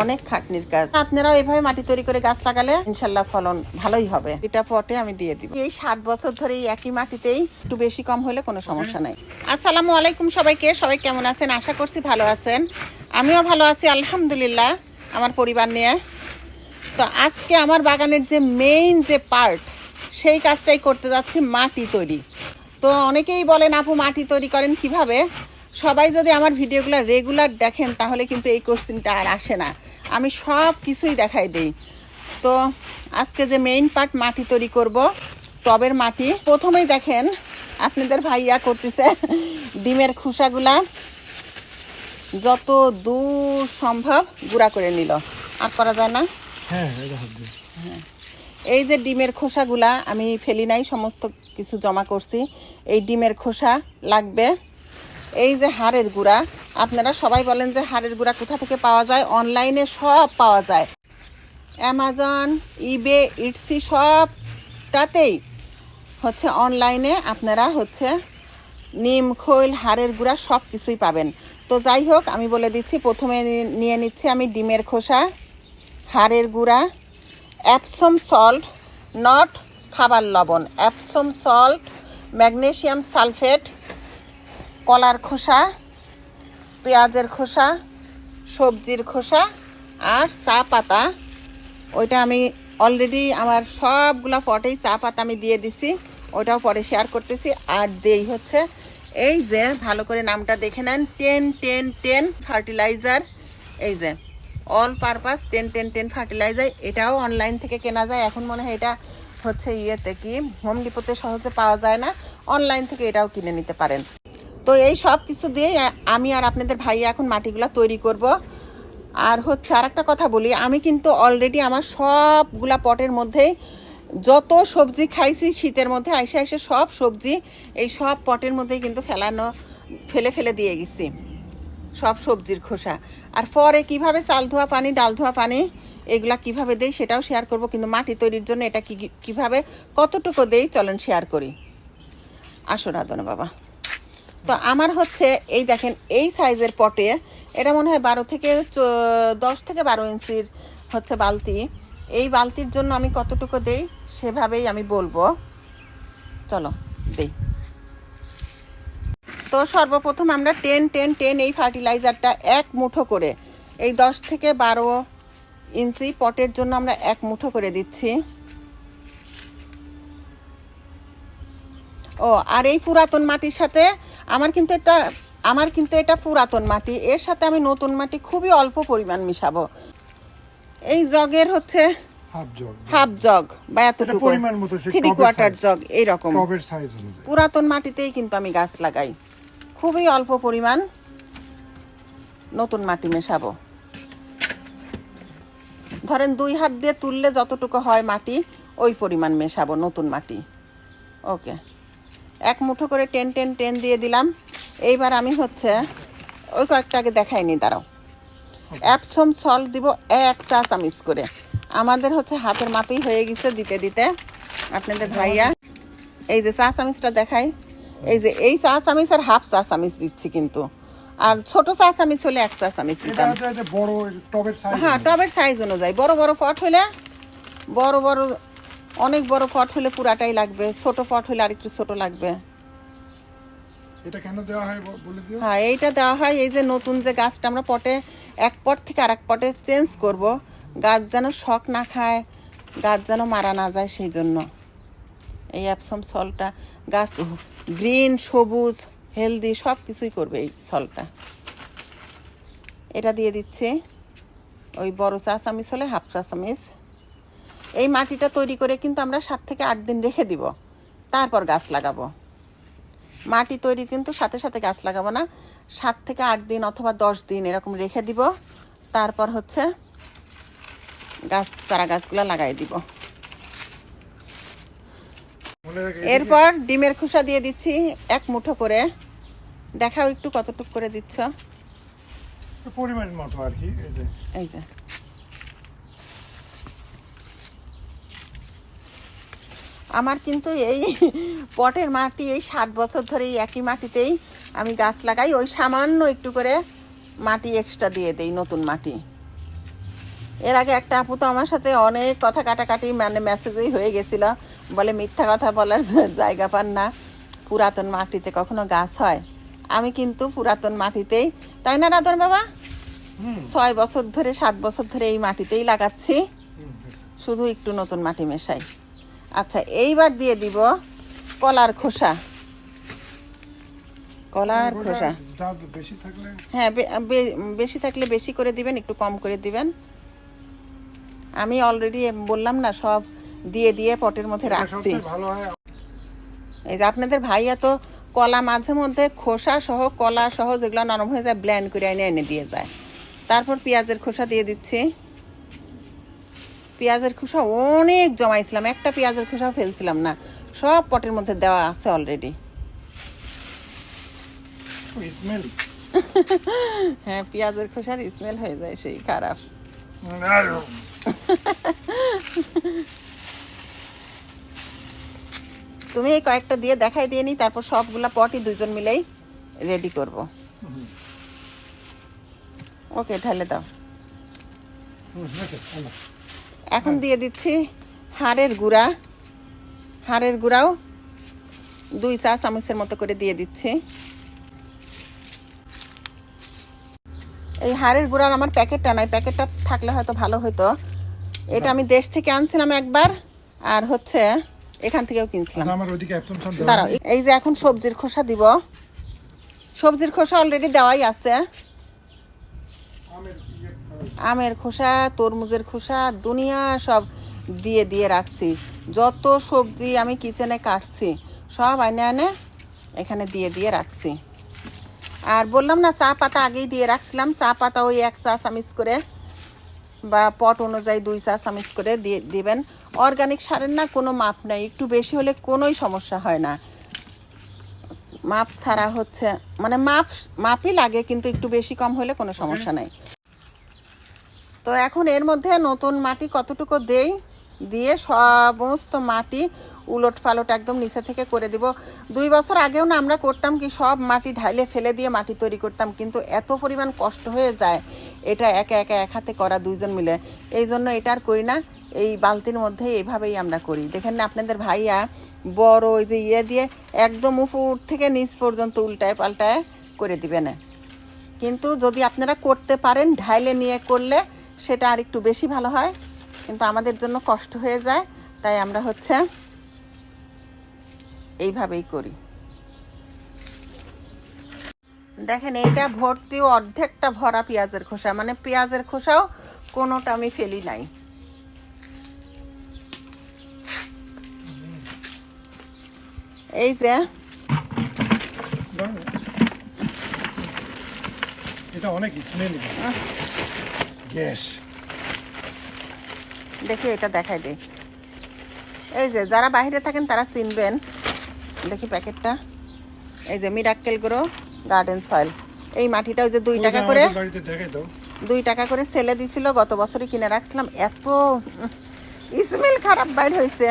অনেক খাটনির কাজ। আপনারাও এভাবে মাটি তৈরি করে গাছ লাগালে ইনশাল্লাহ ফলন ভালোই হবে। এটা পটে আমি দিয়ে দিব। এই সাত বছর ধরে এই একই মাটিতেই একটু বেশি কম হলে কোনো সমস্যা নাই। আসসালামু আলাইকুম সবাইকে। সবাই কেমন আছেন? আশা করছি ভালো আছেন। আমিও ভালো আছি, আলহামদুলিল্লাহ, আমার পরিবার নিয়ে। তো আজকে আমার বাগানের যে মেইন যে পার্ট সেই কাজটাই করতে যাচ্ছি মাটি তৈরি। তো অনেকেই বলেন, আপু, মাটি তৈরি করেন কীভাবে? সবাই যদি আমার ভিডিওগুলো রেগুলার দেখেন তাহলে কিন্তু এই কোশ্চিনটা আর আসে না। আমি সব কিছুই দেখাই দিই। তো আজকে যে মেইন পার্ট মাটি তৈরি করব টবের মাটি। প্রথমেই দেখেন আপনাদের ভাইয়া করতেছে ডিমের খোসাগুলা। যত দূর সম্ভব গুঁড়া করে নিল। আর করা যায় না? হ্যাঁ হবে এই যে ডিমের খোসাগুলা আমি ফেলি নাই সমস্ত কিছু জমা করছি। এই ডিমের খোসা লাগবে। এই যে হাড়ের গুঁড়া, আপনারা সবাই বলেন যে হাড়ের গুঁড়া কোথা থেকে পাওয়া যায়? অনলাইনে সব পাওয়া যায়। অ্যামাজন ইবে ইটসি সবটাতেই হচ্ছে অনলাইনে আপনারা হচ্ছে নিম, খৈল, হাড়ের গুঁড়া সব কিছুই পাবেন। তো যাই হোক, আমি বলে দিচ্ছি, প্রথমে নিয়ে নিচ্ছি আমি ডিমের খোসা, হাড়ের গুঁড়া অ্যাপসম সল্ট নট খাবার লবণ অ্যাপসম সল্ট ম্যাগনেসিয়াম সালফেট কলার খোসা, পেঁয়াজের খোসা, সবজির খোসা আর চা পাতা। ওইটা আমি অলরেডি আমার সবগুলা পটেই চা পাতা আমি দিয়ে দিছি। ওইটাও পরে শেয়ার করতেছি। আর দেই হচ্ছে এই যে, ভালো করে নামটা দেখে নেন। Ten ten ten fertiliser. এই যে all purpose ten ten ten fertiliser. এটাও অনলাইন থেকে কেনা যায়। এখন মনে হয় এটা হচ্ছে ইয়েতে কি হোম ডিপোতে সহজে পাওয়া যায় না। অনলাইন থেকে এটাও কিনে নিতে পারেন। তো এই সব কিছু দিয়ে আমি আর আপনাদের ভাই এখন মাটিগুলা তৈরি করব। আর হচ্ছে আর একটা কথা বলি, আমি কিন্তু অলরেডি আমার সবগুলা পটের মধ্যেই যত সবজি খাইছি, শীতের মধ্যে আইসে আইসে সব সবজি এই সব পটের মধ্যেই কিন্তু ফেলানো, ফেলে ফেলে দিয়ে গেছি, সব সবজির খোসা। আর পরে কীভাবে চাল ধোয়া পানি, ডাল ধোয়া পানি, এগুলা কীভাবে দেই সেটাও শেয়ার করব, কিন্তু মাটি তৈরির জন্য এটা কি কীভাবে, কতটুকু দেই চলেন শেয়ার করি। আসো রাধনে বাবা। তো আমার হচ্ছে এই দেখেন, এই সাইজের পটে, এটা মনে হয় বারো থেকে দশ থেকে বারো ইঞ্চির হচ্ছে বালতি। এই বালতির জন্য আমি কতটুকু দেই সেভাবেই আমি বলব। চলো, দেই। তো সর্বপ্রথম আমরা টেন টেন টেন এই ফার্টিলাইজারটা এক মুঠো করে, এই দশ থেকে বারো ইঞ্চি পটের জন্য আমরা এক মুঠো করে দিচ্ছি। ও, আর এই পুরাতন মাটির সাথে আমার কিন্তু এটা আমার কিন্তু এটা পুরাতন মাটি। এর সাথে আমি নতুন মাটি খুবই অল্প পরিমাণ মিশাবো। এই জগের হচ্ছে হাফ জগ। বা এতটুকু। থ্রি কোয়ার্টার জগ এইরকম। পুরাতন মাটিতেই কিন্তু আমি গাছ লাগাই। খুবই অল্প পরিমাণ নতুন মাটি মেশাবো। ধরেন দুই হাত দিয়ে তুললে যতটুকু হয় মাটি ওই পরিমাণ মেশাবো নতুন মাটি। ওকে। এক মুঠো করে টেন টেন টেন দিয়ে দিলাম। এইবার আমি হচ্ছে ওই কয়েকটাকে দেখাইনি দাঁড়াও। অ্যাপসম সল্ট দিব এক চা চামিচ করে। আমাদের হচ্ছে হাতের মাপেই হয়ে গেছে দিতে দিতে। আপনাদের ভাইয়া এই যে চা চামিচটা দেখাই। এই যে এই চা চামিচ আর হাফ চা চামিচ দিচ্ছি কিন্তু। আর ছোট চা চামিচ হলে এক চা চামিচ দিতাম। হ্যাঁ টবের সাইজ অনুযায়ী। বড় বড় পট হলে বড় বড় অনেক বড় পট হলে পুরাটাই লাগবে ছোট পট হলে আরেকটু ছোট লাগবে। এটা কেন দেওয়া হয় বলে দিও? হ্যাঁ এইটা দেওয়া হয় এই যে নতুন যে গাছটা আমরা পটে এক পট থেকে আরেক পটে চেঞ্জ করব গাছ যেন শখ না খায় গাছ যেন মারা না যায় সেই জন্য। এই অ্যাপসম সলটা গাছ গ্রিন সবুজ হেলদি সব কিছুই করবে এই সলটা এটা দিয়ে দিচ্ছে ওই বড় চা চামিচ হলে হাফ চা চামিচ এই মাটিটা তৈরি করে কিন্তু আমরা সাত থেকে আট দিন রেখে দিব। তারপর গাছ লাগাবো। মাটি তৈরি কিন্তু সাথে সাথে গাছ লাগাবো না। সাত থেকে আট দিন অথবা দশ দিন এরকম রেখে দিব। তারপর হচ্ছে গাছ চারা গাছগুলো লাগাই দিব। এরপর ডিমের খোসা দিয়ে দিচ্ছি এক মুঠো করে। দেখাও একটু কতটুক করে দিচ্ছ। পরিমাণ মতো আর কি এই যে এই যে আমার কিন্তু এই পটের মাটি এই সাত বছর ধরে এই একই মাটিতেই আমি গাছ লাগাই। ওই সামান্য একটু করে মাটি এক্সট্রা দিয়ে দেই নতুন মাটি। এর আগে একটা আপু তো আমার সাথে অনেক কথা কাটাকাটি মানে মেসেজেই হয়ে গেছিল। বলে মিথ্যা কথা বলার জায়গা পান না। পুরাতন মাটিতে কখনো গাছ হয়? আমি কিন্তু পুরাতন মাটিতেই তাই না রাধন বাবা? ছয় বছর ধরে সাত বছর ধরে এই মাটিতেই লাগাচ্ছি। শুধু একটু নতুন মাটি মেশাই। আচ্ছা এইবার দিয়ে দিব কলার খোসা। কলার খোসা। হ্যাঁ বেশি থাকলে বেশি করে দিবেন একটু কম করে দিবেন। আমি অলরেডি বললাম না সব দিয়ে দিয়ে পটের মধ্যে রাখছি। এই যে আপনাদের ভাইয়া তো কলা মাঝে মধ্যে খোসা সহ কলা সহ যেগুলো নরম হয়ে যায় ব্ল্যান্ড করে এনে এনে দিয়ে যায়। তারপর পেঁয়াজের খোসা দিয়ে দিচ্ছি। পেঁয়াজের খোসা অনেক জমাইছিলাম একটা পেঁয়াজের খোসাও ফেলছিলাম না। সব পটের মধ্যে দেওয়া আছে অলরেডি হ্যাঁ পেঁয়াজের খোসার স্মেল হয়ে যায় সেই খারাপ। তুমি এই কয়েকটা দিয়ে দেখাই দিয়ে নি তারপর সবগুলা পটই দুজন মিলেই রেডি করব। ওকে ঢালে দাও। এখন দিয়ে দিচ্ছি হাড়ের গুঁড়া। হাড়ের গুঁড়াও দুই চা চামচের মতো করে দিয়ে দিচ্ছি। এই হাড়ের গুঁড়ার আমার প্যাকেটটা নাই প্যাকেটটা থাকলে হয়তো ভালো হতো এটা আমি দেশ থেকে আনছিলাম একবার আর হচ্ছে এখান থেকেও কিনছিলাম। দাঁড়াও এই যে এখন সবজির খোসা দিব। সবজির খোসা অলরেডি দেওয়াই আছে। আমের খোসা তরমুজের খোসা দুনিয়া সব দিয়ে দিয়ে রাখছি। যত সবজি আমি কিচেনে কাটছি সব আনে আনে এখানে দিয়ে দিয়ে রাখছি। আর বললাম না চা পাতা আগেই দিয়ে রাখছিলাম। চা পাতা ওই এক চা চামিচ করে বা পট অনুযায়ী দুই চা চামিচ করে দিয়ে দিবেন। অর্গানিক সারের না কোনো মাপ নাই। একটু বেশি হলে কোনোই সমস্যা হয় না। মাপ ছাড়া হচ্ছে মানে মাপ মাপই লাগে কিন্তু একটু বেশি কম হলে কোনো সমস্যা নাই। তো এখন এর মধ্যে নতুন মাটি কতটুকু দেই? দিয়ে সমস্ত মাটি উলট পালট একদম নিচে থেকে করে দিব। দুই বছর আগেও না আমরা করতাম কি সব মাটি ঢাইলে ফেলে দিয়ে মাটি তৈরি করতাম, কিন্তু এত পরিমাণ কষ্ট হয়ে যায়, এটা একা একা এক হাতে করা দুইজন মিলে। এই জন্য এটা আর করি না, এই বালতির মধ্যে এইভাবেই আমরা করি। দেখেন না আপনাদের ভাইয়া বড় ওই যে ইয়ে দিয়ে একদম উপর থেকে নিচ পর্যন্ত উল্টায় পাল্টায় করে দিবে না। কিন্তু যদি আপনারা করতে পারেন, ঢাইলে নিয়ে করলে সেটা আর একটু বেশি ভালো হয় কিন্তু আমাদের জন্য কষ্ট হয়ে যায় তাই আমরা হচ্ছে এইভাবেই করি। দেখেন এইটা ভর্তি অর্ধেকটা ভরা পেঁয়াজের খোসা মানে পেঁয়াজের খোসাও কোনোটা আমি ফেলি নাই। এই যে এটা অনেক স্মেল। গ্যাস দেখি এটা দেখাই দে এই যে যারা বাইরে থাকেন তারা চিনবেন। দেখি প্যাকেটটা। এই যে মিরাক্কেল গ্রো গার্ডেন সয়েল। এই মাটিটা ওই যে দুই টাকা করে দুই টাকা করে সেলে দিছিল গত বছরই কিনে রাখছিলাম। এত স্মেল খারাপ বাইর হয়েছে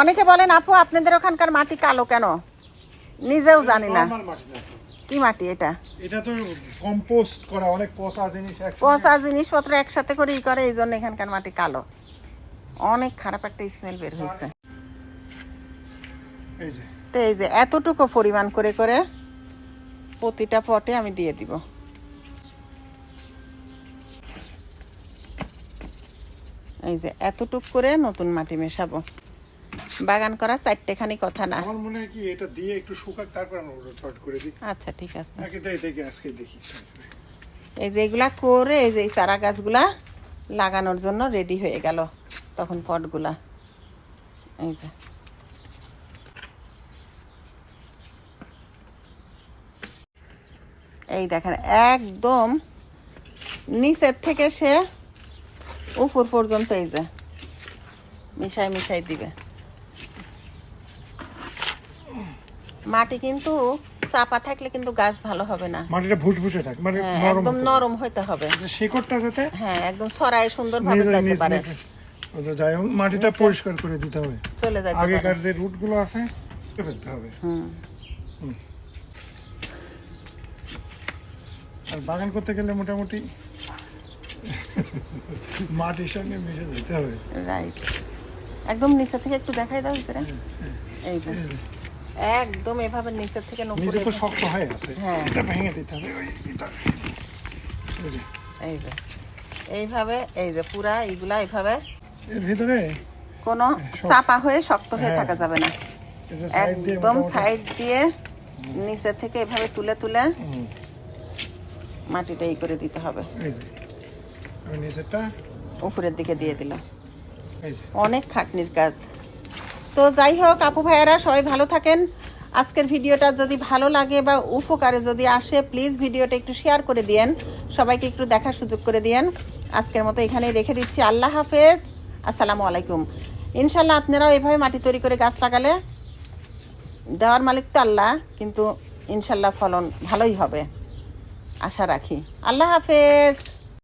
অনেকে বলেন আপু আপনাদের ওখানকার মাটি কালো কেন? নিজেও জানি না। কি মাটি এটা? এটা তো কম্পোস্ট করা অনেক পচা জিনিস পচা জিনিসপত্র একসাথে করে ই করে এই জন্য এখানকার মাটি কালো। অনেক খারাপ একটা স্মেল বের হয়েছে। তো এই যে এতটুকু পরিমাণ করে করে প্রতিটা পটে আমি দিয়ে দিব। এই যে এতটুক করে নতুন মাটি মেশাবো। বাগান করা চারটেখানি কথা না। আমার মনে হয় কি এটা দিয়ে একটু শুকাক তারপর আমরা শর্ট করে দিই। আচ্ছা ঠিক আছে। নাকি দেই দেখি আজকে দেখি এই যে এগুলা করে এই যে চারা গাছগুলা লাগানোর জন্য রেডি হয়ে গেল তখন পটগুলা। এই যে। এই দেখেন একদম নিচের থেকে সে উপর পর্যন্ত এই যে মিশাই মিশাই দিবে। মাটি কিন্তু চাপা থাকলে কিন্তু গাছ ভালো হবে না। মাটিটা ভুসভুসে থাক মানে হ্যাঁ নরম একদম হতে হবে। নরম হইতে হবে। শিকড়টা যাতে হ্যাঁ একদম ছড়ায় সুন্দরভাবে যাইতে পারে। যাই হোক, মাটিটা পরিষ্কার করে দিতে হবে। চলে পারে। আগেকার যে রুটগুলো আছে ফেলতে হবে। হুম। আর বাগান করতে গেলে মোটামুটি মাটির সঙ্গে মিশে যেতে হবে। রাইট একদম নিচে থেকে একটু দেখাই দাও করে এই যে। একদম এভাবে নিচের থেকে নিচে তো শক্ত হয়ে আছে হ্যাঁ। এটা ভেঙে দিতে হবে ওই এই যে, এইভাবে এই যে পুরা এইগুলা এইভাবে এর ভিতরে কোনো চাপা হয়ে শক্ত হয়ে হ্যাঁ। থাকা যাবে না। একদম সাইড দিয়ে নিচে থেকে এভাবে তুলে তুলে মাটিটা এই করে দিতে হবে। উপরের দিকে দিয়ে দিলাম। অনেক খাটনির কাজ। তো যাই হোক, আপু ভাইয়েরা, সবাই ভালো থাকেন। আজকের ভিডিওটা যদি ভালো লাগে বা উপকারে যদি আসে প্লিজ ভিডিওটা একটু শেয়ার করে দিয়েন। সবাইকে একটু দেখার সুযোগ করে দিয়েন। আজকের মতো এখানেই রেখে দিচ্ছি। আল্লাহ হাফেজ। আসসালামু আলাইকুম। ইনশাল্লাহ আপনারাও এভাবে মাটি তৈরি করে গাছ লাগালে দেওয়ার মালিক তো আল্লাহ, কিন্তু ইনশাল্লাহ ফলন ভালোই হবে। আশা রাখি। আল্লাহ হাফেজ।